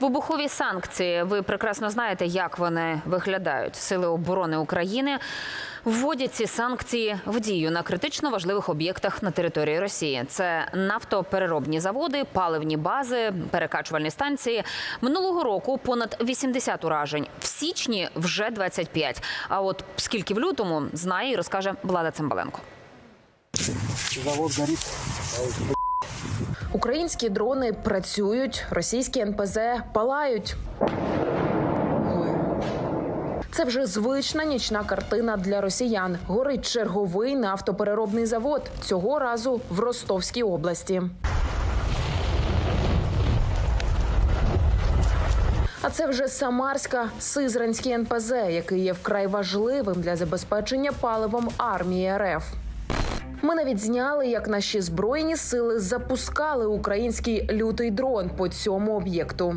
Вибухові санкції. Ви прекрасно знаєте, як вони виглядають. Сили оборони України вводять ці санкції в дію на критично важливих об'єктах на території Росії. Це нафтопереробні заводи, паливні бази, перекачувальні станції. Минулого року понад 80 уражень. В січні вже 25. А от скільки в лютому знає і розкаже Влада Цимбаленко. Завод горит. Українські дрони працюють, російські НПЗ палають. Це вже звична нічна картина для росіян. Горить черговий нафтопереробний завод цього разу в Ростовській області. А це вже Самарська Сизранський НПЗ, який є вкрай важливим для забезпечення паливом армії РФ. Ми навіть зняли, як наші збройні сили запускали український лютий дрон по цьому об'єкту.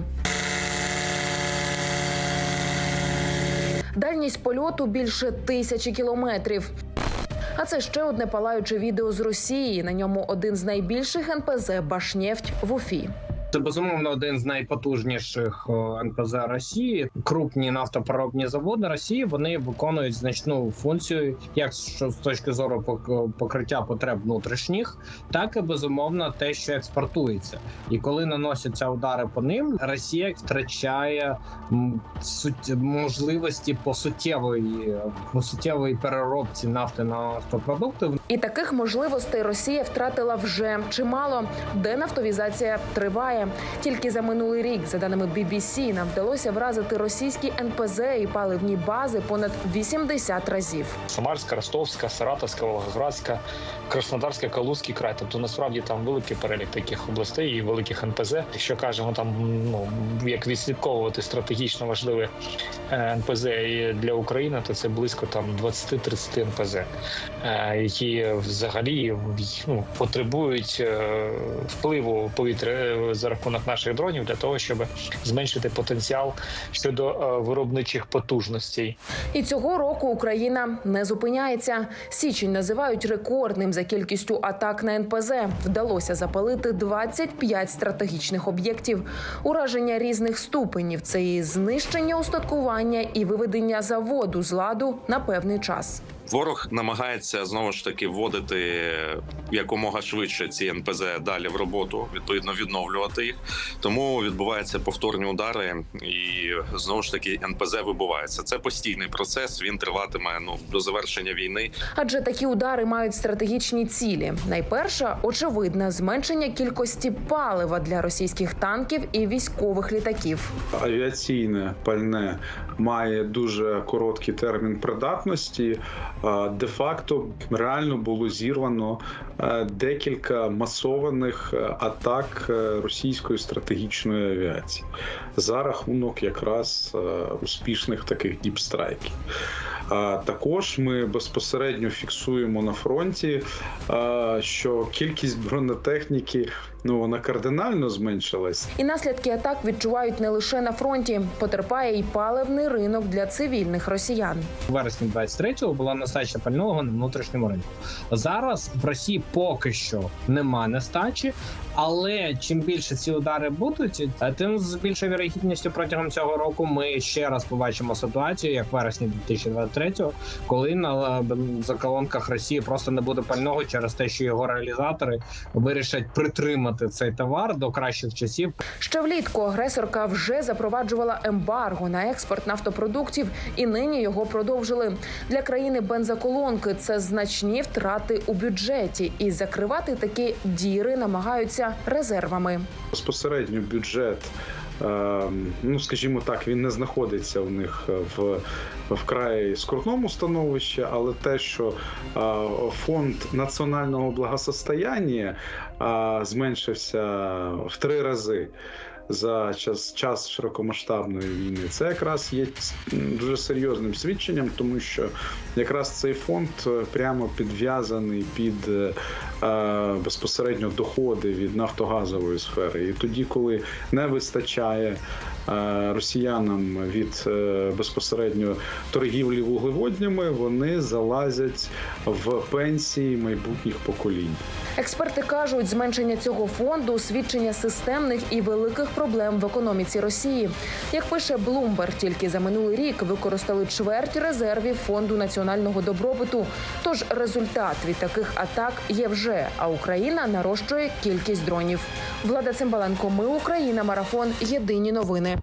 Дальність польоту більше тисячі кілометрів. А це ще одне палаюче відео з Росії. На ньому один з найбільших НПЗ Башнефть в Уфі. Це безумовно один з найпотужніших НПЗ Росії. Крупні нафтопереробні заводи Росії вони виконують значну функцію, як що з точки зору пок- покриття потреб внутрішніх, так і безумовно те, що експортується. І коли наносяться удари по ним, Росія втрачає можливості по суттєвої по суттєвої переробці нафти на нафтопродукти. І таких можливостей Росія втратила вже чимало. Денафтовізація триває. Тільки за минулий рік, за даними BBC, нам вдалося вразити російські НПЗ і паливні бази понад 80 разів. Самарська, Ростовська, Саратовська, Волгоградська, Краснодарська, Калузький край. Тобто насправді там великий перелік таких областей і великих НПЗ. Якщо кажемо там, ну як відслідковувати стратегічно важливе НПЗ для України, то це близько там 20-30 НПЗ, е, взагалі ну, потребують е, впливу повітря е, за рахунок наших дронів для того, щоб зменшити потенціал щодо е, виробничих потужностей. І цього року Україна не зупиняється. Січень називають рекордним за кількістю атак на НПЗ. Вдалося запалити 25 стратегічних об'єктів. Ураження різних ступенів це і знищення устаткування і виведення заводу з ладу на певний час. Ворог намагається знову ж таки вводити якомога швидше ці НПЗ далі в роботу, відповідно відновлювати їх. Тому відбуваються повторні удари, і знову ж таки НПЗ вибувається. Це постійний процес. Він триватиме ну до завершення війни. Адже такі удари мають стратегічні цілі. Найперша очевидна зменшення кількості палива для російських танків і військових літаків. авіаційне пальне має дуже короткий термін придатності. А, Де-факто реально було зірвано е, декілька масованих е, атак е, російської стратегічної авіації за рахунок якраз е, успішних таких діпстрайків. Також ми безпосередньо фіксуємо на фронті, е, що кількість бронетехніки ну вона кардинально зменшилась. І наслідки атак відчувають не лише на фронті, потерпає й паливний ринок для цивільних росіян. У вересні 23-го була нестача пального на внутрішньому ринку. Зараз в Росії поки що нема нестачі, але чим більше ці удари будуть, е, тим з більшою вірогідністю протягом цього року ми ще раз побачимо ситуацію, як в вересні 2023-го, коли на е, заколонках Росії просто не буде пального через те, що його реалізатори вирішать притримати цей товар до кращих часів. Ще влітку агресорка вже запроваджувала ембарго на експорт нафтопродуктів, і нині його продовжили. Для країни бензоколонки це значні втрати у бюджеті, і закривати такі діри намагаються резервами. безпосередньо бюджет. Е, Ну, скажімо так, він не знаходиться в них в вкрай скрутному становищі, але те, що е, фонд національного благосостояння е, зменшився в три рази. За час час широкомасштабної війни це якраз є дуже серйозним свідченням, тому що якраз цей фонд е, прямо підв'язаний під е, е, безпосередньо доходи від нафтогазової сфери. І тоді, коли не вистачає е, росіянам від е, безпосередньо торгівлі вуглеводнями, вони залазять в пенсії майбутніх поколінь. Експерти кажуть, зменшення цього фонду свідчення системних і великих проблем в економіці Росії. Як пише Bloomberg, тільки за минулий рік використали чверть резервів фонду національного добробуту. Тож результат від таких атак є вже. А Україна нарощує кількість дронів. Влада Цимбаленко, ми Україна, марафон. Єдині новини.